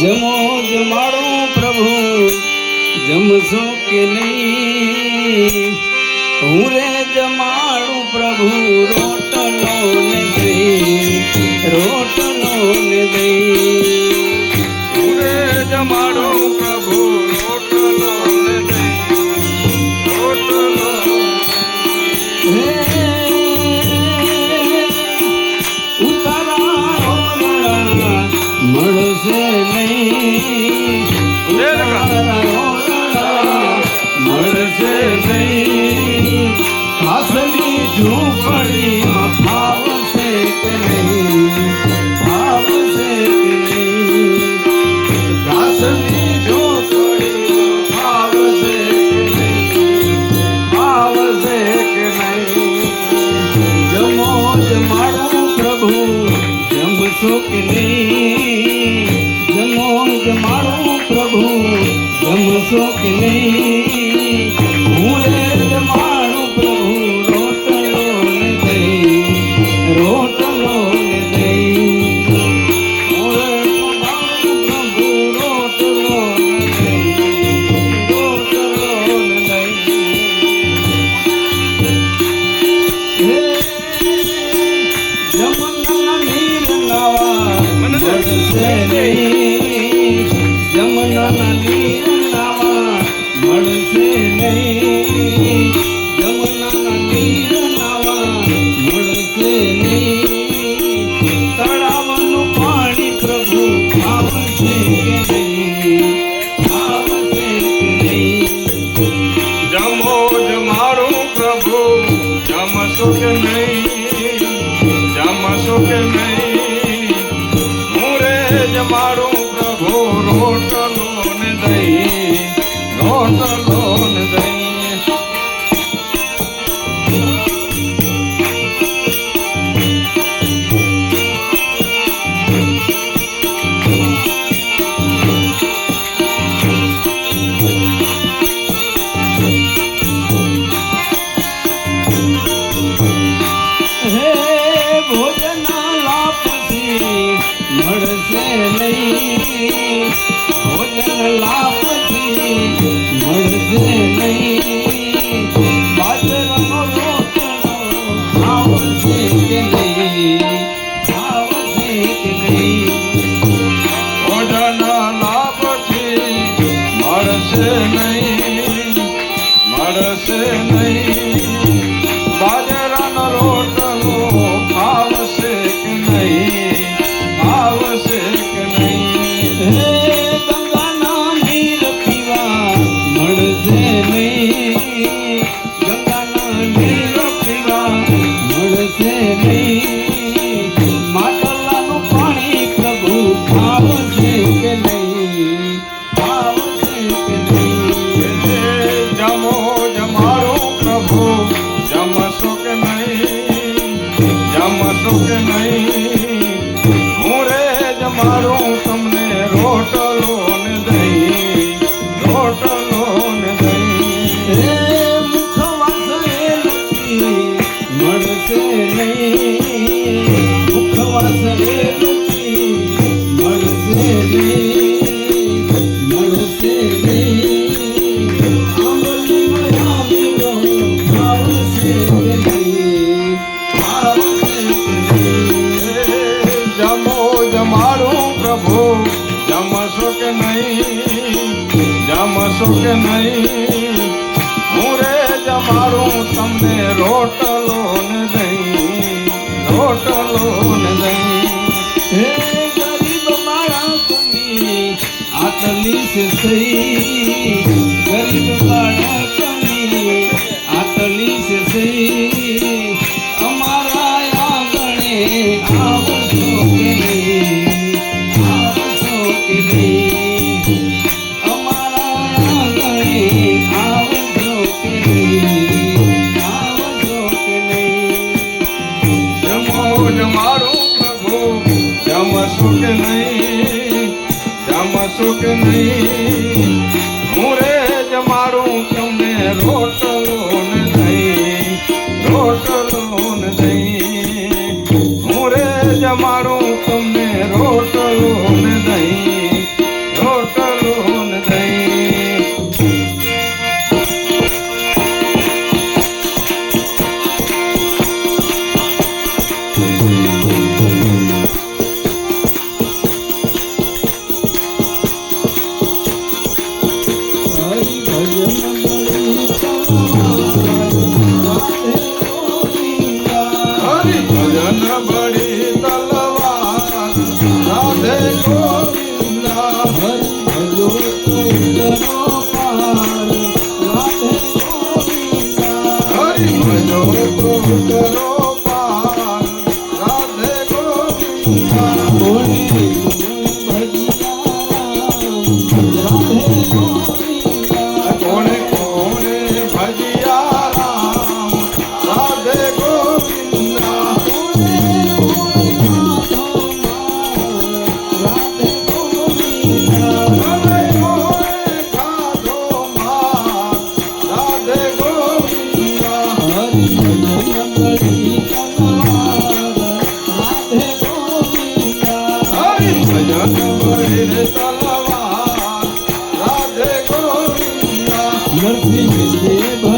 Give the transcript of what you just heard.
જમો જ મારો પ્રભુ. જમશો કે નહીં? હું રે જમાડું પ્રભુ. રોટલો ને દઈ રોટલો ને દઈ મળશે નહીં. હાસની ઝૂંપડી so clean. broken. Parou um જમશું કે નહીં. હું રે જમાડું તમને રોટલો ને દહીં રોટલો ને દહીં હે ગરીબ મારા આટલી સહી Oh, ભજન